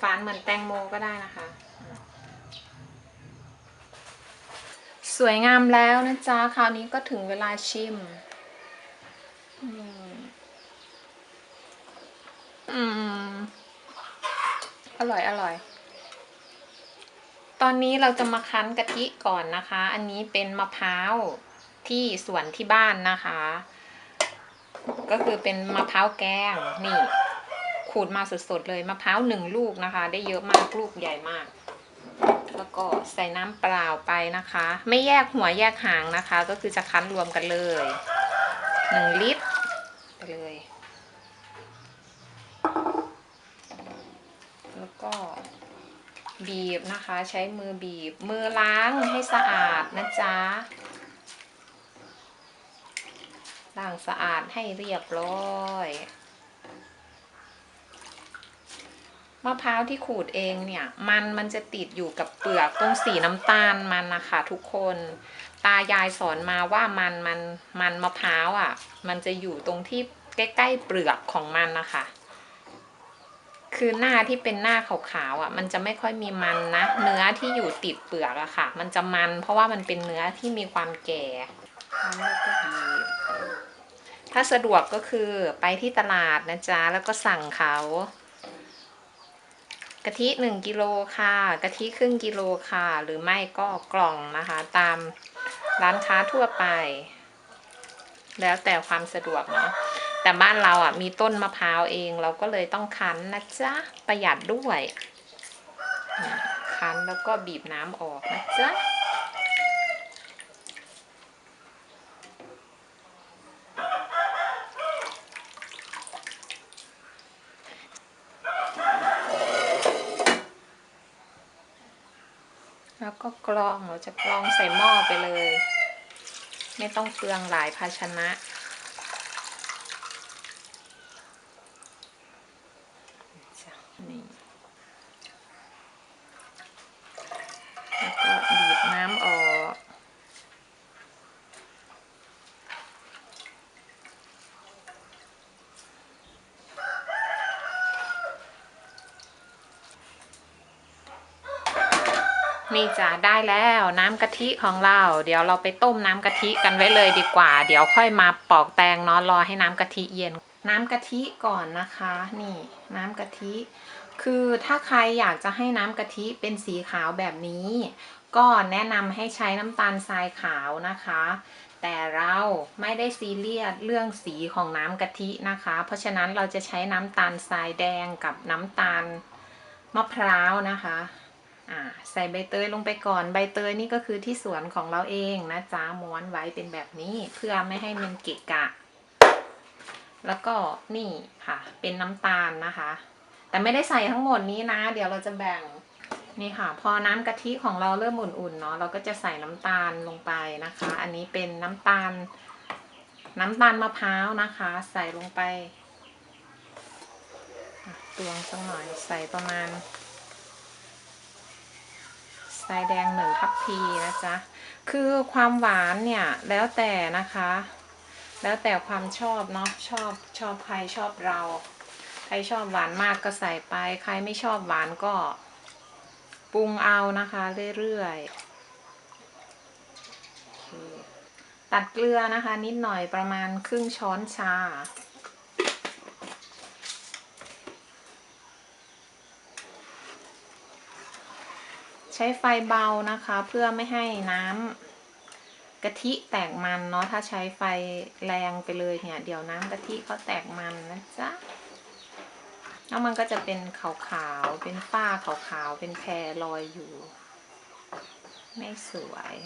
ฝานเหมือนแตงโมก็ได้นะคะ สวยงามแล้วนะจ๊ะ คราวนี้ก็ถึงเวลาชิมอืมอืมอร่อยอร่อย ตอนนี้เราจะมาคั้นกะทิก่อนนะคะ อันนี้เป็นมะพร้าวที่สวนที่บ้านนะคะ ก็คือเป็นมะพร้าวแกงนี่ ขูดมาสดๆเลยมะพร้าวหนึ่งลูกนะคะ ได้เยอะมากลูกใหญ่มาก แล้วก็ใส่น้ำเปล่าไปนะคะ ไม่แยกหัวแยกหางนะคะ ก็คือจะคั้นรวมกันเลยหนึ่งลิตรไปเลย แล้วก็บีบนะคะใช้มือบีบมือล้างให้สะอาดนะจ๊ะล้างสะอาดให้เรียบร้อย มะพร้าวที่ขูดเองเนี่ย มันมันจะติดอยู่กับเปลือกตรงสีน้ำตาลมันนะคะทุกคน ตายายสอนมาว่ามันมันมันมะพร้าวอะ มันจะอยู่ตรงที่ใกล้ๆเปลือกของมันนะคะ คือหน้าที่เป็นหน้าขาวๆอะ มันจะไม่ค่อยมีมันนะเนื้อที่อยู่ติดเปลือกอะค่ะ มันจะมัน เพราะว่ามันเป็นเนื้อที่มีความแก่แล้วก็บีถ้าสะดวกก็คือไปที่ตลาดนะจ๊ะ แล้วก็สั่งเขา กะทิหนึ่งกิโลค่ะกะทิครึ่งกิโลค่ะ หรือไม่ก็กล่องนะคะ ตามร้านค้าทั่วไป แล้วแต่ความสะดวกเนาะแต่บ้านเราอะมีต้นมะพร้าวเองเราก็เลยต้องคั้นนะจ๊ะประหยัดด้วย คั้นแล้วก็บีบน้ำออกนะจ๊ะ ก็กรองเราจะกรองใส่หม้อไปเลย ไม่ต้องเปลืองหลายภาชนะจ้ะนี่แล้วก็บีบน้ำออก นี่จ้ะได้แล้วน้ำกะทิของเรา เดี๋ยวเราไปต้มน้ำกะทิกันไว้เลยดีกว่า เดี๋ยวค่อยมาปอกแตงเนาะรอให้น้ำกะทิเย็น น้ำกะทิก่อนนะคะ นี่ น้ำกะทิ คือถ้าใครอยากจะให้น้ำกะทิเป็นสีขาวแบบนี้ ก็แนะนำให้ใช้น้ำตาลทรายขาวนะคะ แต่เราไม่ได้ซีเรียสเรื่องสีของน้ำกะทินะคะ เพราะฉะนั้นเราจะใช้น้ำตาลทรายแดงกับน้ำตาลมะพร้าวนะคะ ใส่ใบเตยลงไปก่อนใบเตยนี่ก็คือที่สวนของเราเองนะจ๊ะม้วนไว้เป็นแบบนี้เพื่อไม่ให้มันเกะกะ แล้วก็นี่ค่ะ เป็นน้ำตาลนะคะ แต่ไม่ได้ใส่ทั้งหมดนี้นะ เดี๋ยวเราจะแบ่งนี่ค่ะ พอน้ำกะทิของเราเริ่มอุ่นๆเนาะเราก็จะใส่น้ำตาลลงไปนะคะ อันนี้เป็นน้ำตาล น้ำตาลมะพร้าวนะคะ ใส่ลงไปตวงสักหน่อยใส่ประมาณ ทรายแดงหนึ่งทัพพีนะจ๊ะ คือความหวานเนี่ยแล้วแต่นะคะ แล้วแต่ความชอบเนาะชอบชอบใครชอบเรา ใครชอบหวานมากก็ใส่ไป ใครไม่ชอบหวานก็ปรุงเอานะคะเรื่อยๆตัดเกลือนะคะ นิดหน่อยประมาณครึ่งช้อนชา ช้ไฟเบานะคะ เพื่อไม่ให้น้ำกะทิแตกมันเนาะถ้าใช้ไฟแรงไปเลยเนี่ย เดี๋ยวน้ำกะทิเขาแตกมันนะจ๊ะแล้วมันก็จะเป็นขาวๆ เป็นฝ้าขาวๆ เป็นแพรลอยอยู่ ไม่สวย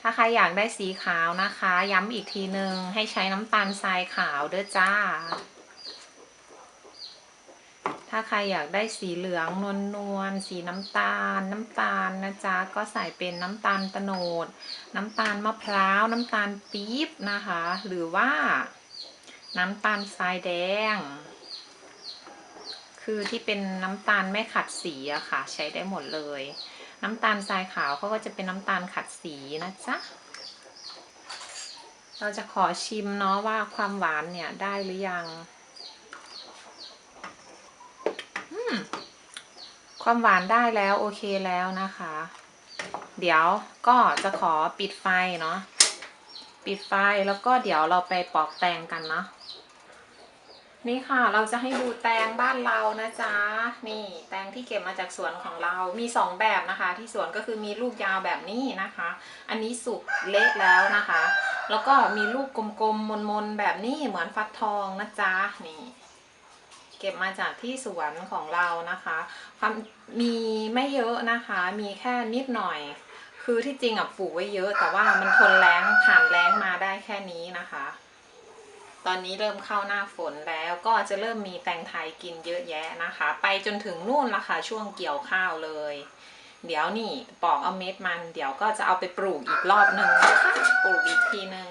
ถ้าใครอยากได้สีขาวนะคะ ย้ำอีกทีนึง ให้ใช้น้ำตาลทรายขาวเด้อจ้า ถ้าใครอยากได้สีเหลืองนวลนวลๆสีน้ำตาล น้ำตาลนะจ๊ะก็ใส่เป็นน้ำตาลตะโนด น้ำตาลมะพร้าว น้ำตาลปี๊บนะคะ หรือว่าน้ำตาลทรายแดง คือที่เป็นน้ำตาลไม่ขัดสีอะค่ะ ใช้ได้หมดเลย น้ำตาลทรายขาวเขาก็จะเป็นน้ำตาลขัดสีนะจ๊ะเราจะขอชิมเนาะว่าความหวานเนี่ยได้หรือยัง ความหวานได้แล้วโอเคแล้วนะคะ เดี๋ยวก็จะขอปิดไฟเนาะปิดไฟแล้วก็เดี๋ยวเราไปปอกแตงกันเนาะนี่ค่ะเราจะให้ดูแตงบ้านเรานะจ๊ะนี่แตงที่เก็บมาจากสวนของเรา มีสองแบบนะคะ ที่สวนก็คือมีลูกยาวแบบนี้นะคะ อันนี้สุกเละแล้วนะคะ แล้วก็มีลูกกลมๆมนๆแบบนี้เหมือนฟักทองนะจ๊ะนี่ เก็บมาจากที่สวนของเรานะคะความมีไม่เยอะนะคะ มีแค่นิดหน่อย คือที่จริงอะปลูกไว้เยอะแต่ว่ามันทนแรงผ่านแรงมาได้แค่นี้นะคะ ตอนนี้เริ่มเข้าหน้าฝนแล้วก็จะเริ่มมีแตงไทยกินเยอะแยะนะคะ ไปจนถึงนู่นละค่ะช่วงเกี่ยวข้าวเลย เดี๋ยวนี่ปอกเอาเม็ดมัน เดี๋ยวก็จะเอาไปปลูกอีกรอบหนึ่งนะคะปลูกอีกทีหนึ่ง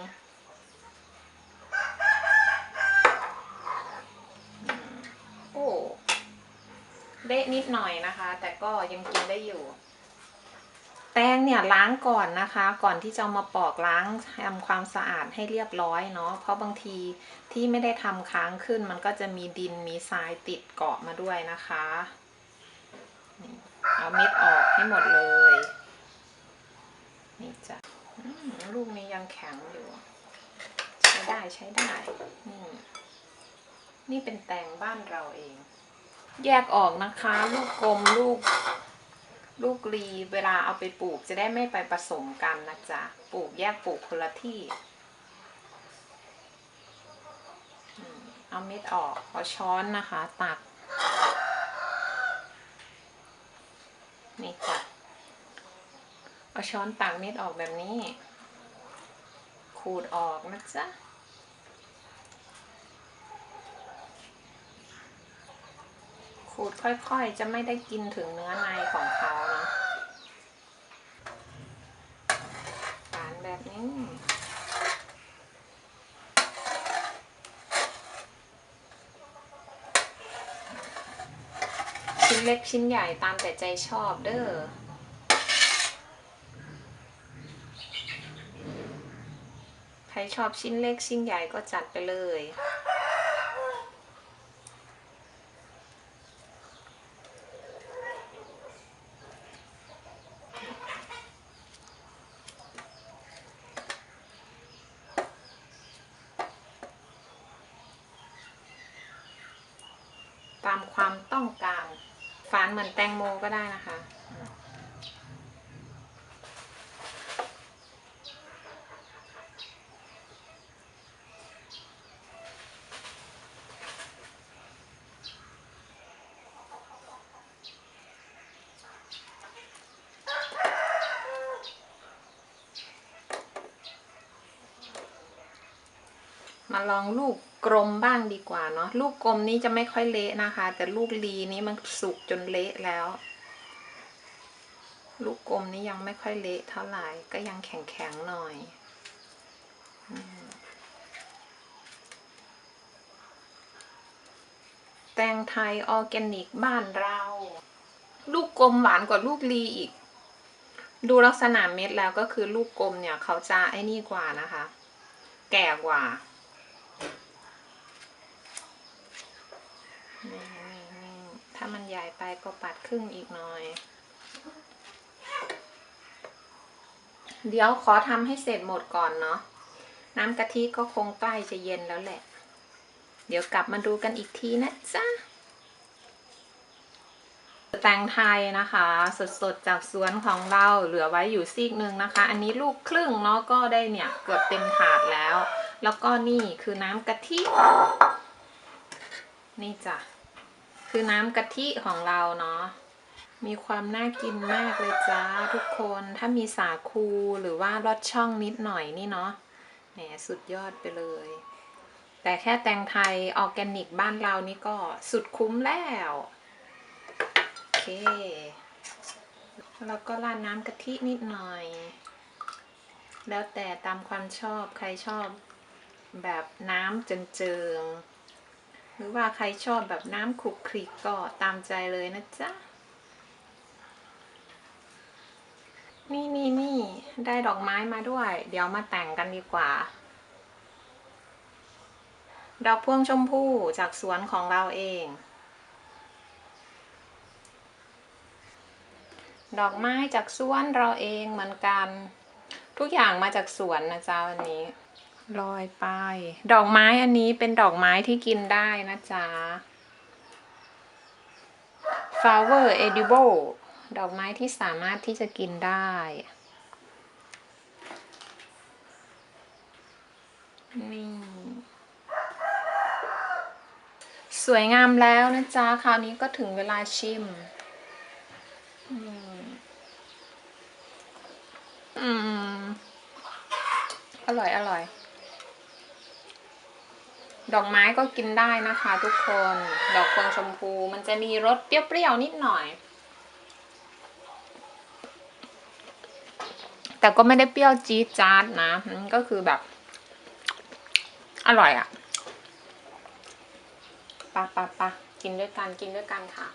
โอ้เละ นิดหน่อยนะคะ แต่ก็ยังกินได้อยู่ แตงเนี่ยล้างก่อนนะคะ ก่อนที่จะมาปอกล้างทำความสะอาดให้เรียบร้อยเนาะเพราะบางทีที่ไม่ได้ทำค้างขึ้น มันก็จะมีดินมีทรายติดเกาะมาด้วยนะคะเอาเม็ดออกให้หมดเลย นี่จ้ะลูกนี้ยังแข็งอยู่ ใช้ได้ใช้ได้นี่นี่เป็นแตงบ้านเราเอง แยกออกนะคะ ลูกกลมลูก ลูกรีเวลาเอาไปปลูกจะได้ไม่ไปผสมกันนะจ๊ะปลูกแยกปลูกคนละที่เอาเม็ดออกเอาช้อนนะคะ ตักนี่จ้ะเอาช้อนตักเม็ดออกแบบนี้ ขูดออกนะจ๊ะ ขูดค่อยๆ จะไม่ได้กินถึงเนื้อในของเขาเนาะฝานแบบนี้ชิ้นเล็กชิ้นใหญ่ตามแต่ใจชอบเด้อใครชอบชิ้นเล็กชิ้นใหญ่ก็จัดไปเลย ตามความต้องการ ฝานเหมือนแตงโมก็ได้นะคะ มาลองลูก กลมบ้างดีกว่าเนาะลูกกลมนี้จะไม่ค่อยเละนะคะ แต่ลูกลีนี้มันสุกจนเละแล้ว ลูกกลมนี้ยังไม่ค่อยเละเท่าไหร่ก็ยังแข็งๆหน่อยแตงไทยออร์แกนิกบ้านเรา ลูกกลมหวานกว่าลูกลีอีก ดูลักษณะเม็ดแล้วก็คือลูกกลมเนี่ย เขาจะไอ้นี่กว่านะคะ แก่กว่า นี่นี่นี่ถ้ามันใหญ่ไปก็ปัดครึ่งอีกหน่อย เดี๋ยวขอทำให้เสร็จหมดก่อนเนาะ น้ำกะทิก็คงใกล้จะเย็นแล้วแหละ เดี๋ยวกลับมาดูกันอีกทีนะจ๊ะแตงไทยนะคะ สดๆจากสวนของเราเหลือไว้อยู่ซีกหนึ่งนะคะ อันนี้ลูกครึ่งเนาะก็ได้เนี่ยเกือบเต็มถาดแล้ว แล้วก็นี่คือน้ำกะทิ นี่จ้ะ คือน้ำกะทิของเราเนาะ มีความน่ากินมากเลยจ้าทุกคน ถ้ามีสาคูหรือว่ารสช่องนิดหน่อยนี่เนาะ แหมสุดยอดไปเลย แต่แค่แตงไทยออร์แกนิกบ้านเรานี่ก็สุดคุ้มแล้ว โอเค แล้วก็ราดน้ำกะทินิดหน่อย แล้วแต่ตามความชอบใครชอบแบบน้ำเจิงๆ หรือว่าใครชอบแบบน้ำคลุกคลิกก็ตามใจเลยนะจ๊ะ นี่นี่นี่ได้ดอกไม้มาด้วย เดี๋ยวมาแต่งกันดีกว่า ดอกพวงชมพู่จากสวนของเราเอง ดอกไม้จากสวนเราเองเหมือนกัน ทุกอย่างมาจากสวนนะจ๊ะวันนี้ ลอยไป ดอกไม้อันนี้เป็นดอกไม้ที่กินได้นะจ๊ะ flower edible ดอกไม้ที่สามารถที่จะกินได้ นี่ สวยงามแล้วนะจ๊ะ คราวนี้ก็ถึงเวลาชิม อืม อร่อย อร่อย ดอกไม้ก็กินได้นะคะทุกคน ดอกพวงชมพูมันจะมีรสเปรี้ยวๆนิดหน่อย แต่ก็ไม่ได้เปรี้ยวจี๊ดจ๊าดนะก็คือแบบ อร่อยอะ่ะปะปะปะกินด้วยกันกินด้วยกันค่ะ